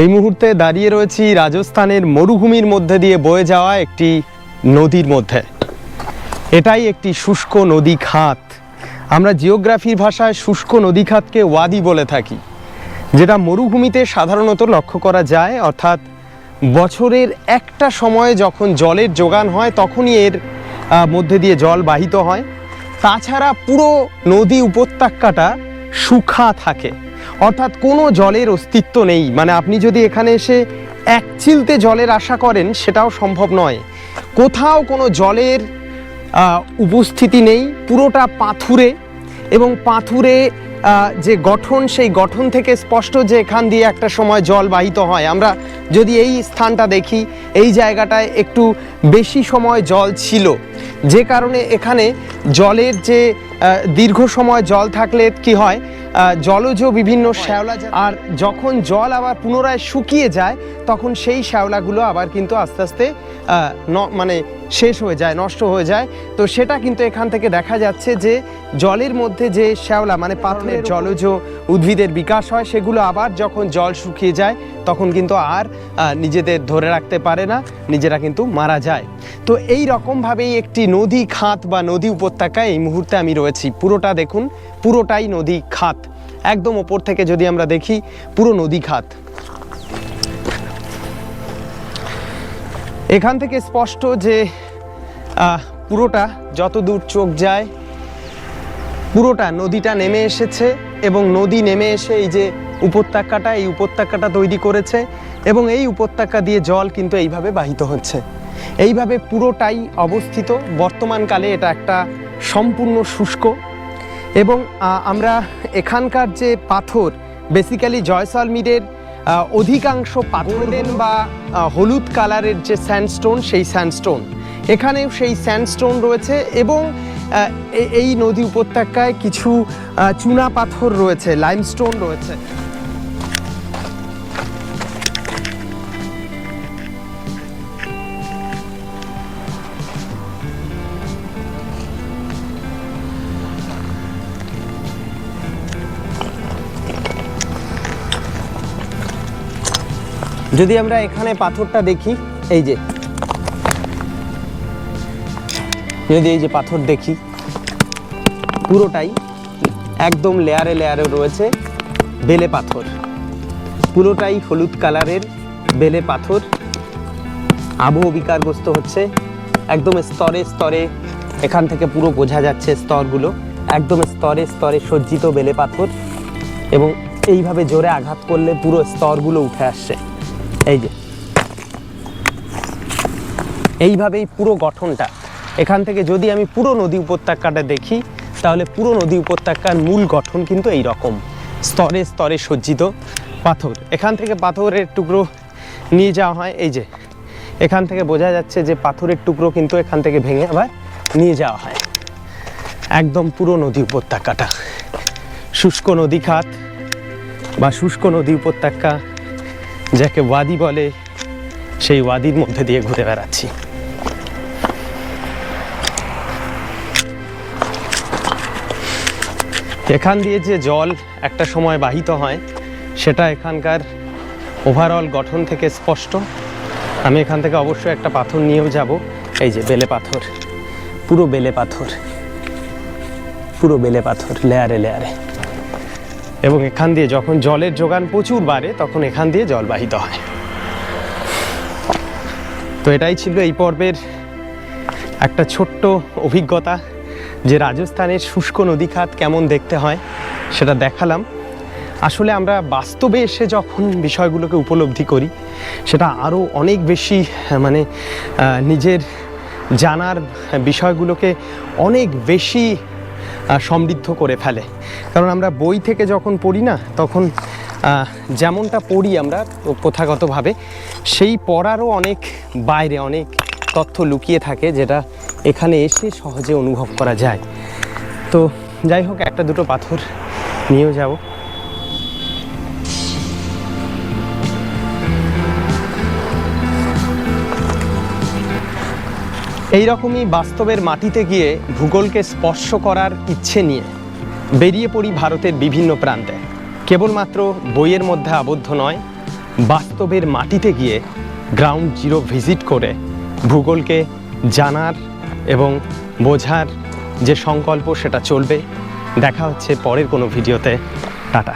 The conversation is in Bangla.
এই মুহূর্তে দাঁড়িয়ে রয়েছি রাজস্থানের মরুভূমির মধ্যে দিয়ে বয়ে যাওয়া একটি নদীর মধ্যে। এটাই একটি শুষ্ক নদী খাত। আমরা জিওগ্রাফির ভাষায় শুষ্ক নদী খাতকে ওয়াদি বলে থাকি, যেটা মরুভূমিতে সাধারণত লক্ষ্য করা যায়, অর্থাৎ বছরের একটা সময়ে যখন জলের যোগান হয়, তখনই এর মধ্যে দিয়ে জল বাহিত হয়। তাছাড়া পুরো নদী উপত্যকাটা শুখা থাকে। অর্থাৎ কোনো জলের অস্তিত্ব নেই। মানে আপনি যদি এখানে এসে এক চিলতে জলের আশা করেন, সেটাও সম্ভব নয়। কোথাও কোনো জলের উপস্থিতি নেই, পুরোটা পাথুরে এবং পাথুরে যে গঠন, সেই গঠন থেকে স্পষ্ট যে এখান দিয়ে একটা সময় জল বাহিত হয়। আমরা যদি এই স্থানটা দেখি, এই জায়গাটায় একটু বেশি সময় জল ছিল। যে কারণে এখানে জলের যে দীর্ঘ সময় জল থাকলে কি হয় জলজ বিভিন্ন শ্যাওলা আর যখন জল আবার পুনরায় শুকিয়ে যায় তখন সেই শ্যাওলাগুলো আবার কিন্তু আস্তে আস্তে মানে শেষ হয়ে যায় নষ্ট হয়ে যায়। তো সেটা কিন্তু এখান থেকে দেখা যাচ্ছে যে জলের মধ্যে যে শ্যাওলা মানে পাথরের জলজ উদ্ভিদের বিকাশ হয় সেগুলো আবার যখন জল শুকিয়ে যায় তখন কিন্তু আর নিজেদের ধরে রাখতে পারে না নিজেরা কিন্তু মারা যায়। তো এই রকমভাবেই একটি নদী খাত বা নদী উপত্যকায় এই মুহূর্তে আমি রয়েছি। পুরোটা দেখুন, পুরোটাই নদী খাত। একদম ওপর থেকে যদি আমরা দেখি, পুরো নদী খাত। এখান থেকে স্পষ্ট যে পুরোটা যত দূর চোখ যায়, পুরোটা নদীটা নেমে এসেছে এবং নদী নেমে এসে এই যে উপত্যকাটা, এই উপত্যকাটা তৈরি করেছে এবং এই উপত্যকা দিয়ে জল কিন্তু এইভাবে বাহিত হচ্ছে। এইভাবে পুরোটাই অবস্থিত। বর্তমানকালে এটা একটা সম্পূর্ণ শুষ্ক এবং আমরা এখানকার যে পাথর বেসিক্যালি জয়সলমীরের অধিকাংশ পাথরেন বা হলুদ কালারের যে স্যান্ডস্টোন সেই স্যান্ডস্টোন এখানেও সেই স্যান্ডস্টোন রয়েছে এবং এই নদী উপত্যকায় কিছু চুনা পাথর রয়েছে লাইমস্টোন রয়েছে। যদি আমরা এখানে পাথরটা দেখি, এই যে। যদি এই যে পাথর দেখি, পুরোটাই একদম লেয়ারে লেয়ারে রয়েছে বেলে পাথর। পুরোটাই হলুদ কালারের বেলে পাথর। আবহ বিকারগ্রস্ত হচ্ছে, একদম স্তরে স্তরে, এখান থেকে পুরো বোঝা যাচ্ছে স্তরগুলো। একদম স্তরে স্তরে সজ্জিত বেলে পাথর এবং এইভাবে জোরে আঘাত করলে পুরো স্তরগুলো উঠে আসছে। এই যে। এইভাবেই পুরো গঠনটা। এখান থেকে যদি আমি পুরো নদী উপত্যকাটা দেখি, তাহলে পুরো নদী উপত্যকার মূল গঠন কিন্তু এই রকম স্তরে স্তরে সজ্জিত পাথর। এখান থেকে পাথরের টুকরো নিয়ে যাওয়া হয়, এই যে। এখান থেকে বোঝা যাচ্ছে যে পাথরের টুকরো কিন্তু এখান থেকে ভেঙে আবার নিয়ে যাওয়া হয়। একদম পুরো নদী উপত্যকাটা। শুষ্ক নদী খাত বা শুষ্ক নদী উপত্যকা যাকে ওয়াদি বলে, সেই ওয়াদির মধ্যে দিয়ে ঘুরে বেড়াচ্ছি। এখান দিয়ে যে জল একটা সময় বাহিত হয়, সেটা এখানকার ওভারঅল গঠন থেকে স্পষ্ট। আমি এখান থেকে অবশ্যই একটা পাথর নিয়েও যাব। এই যে বেলে পাথর, পুরো বেলে পাথর, পুরো বেলে পাথর, লেয়ারে লেয়ারে। এবং এখান দিয়ে যখন জলের যোগান প্রচুর বাড়ে, তখন এখান দিয়ে জল বাহিত হয়। তো এটাই ছিল এই পর্বের একটা ছোট্ট অভিজ্ঞতা যে রাজস্থানের শুষ্ক নদী খাত কেমন দেখতে হয় সেটা দেখালাম। আসলে আমরা বাস্তবে এসে যখন বিষয়গুলোকে উপলব্ধি করি, সেটা আরও অনেক বেশি মানে নিজের জানার বিষয়গুলোকে অনেক বেশি সমৃদ্ধ করে ফেলে। কারণ আমরা বই থেকে যখন পড়ি না, তখন যেমনটা পড়ি আমরা প্রথাগতভাবে, সেই পড়ারও অনেক বাইরে, অনেক তথ্য লুকিয়ে থাকে যেটা এখানে এসে সহজে অনুভব করা যায়। তো যাই হোক, একটা দুটো পাথর নিয়েও যাব। এইরকমই বাস্তবের মাটিতে গিয়ে ভূগোলকে স্পর্শ করার ইচ্ছে নিয়ে বেরিয়ে পড়ি ভারতের বিভিন্ন প্রান্তে। কেবলমাত্র বইয়ের মধ্যে আবদ্ধ নয়, বাস্তবের মাটিতে গিয়ে গ্রাউন্ড জিরো ভিজিট করে ভূগোলকে জানার এবং বোঝার যে সংকল্প সেটা চলবে। দেখা হচ্ছে পরের কোনো ভিডিওতে। টাটা।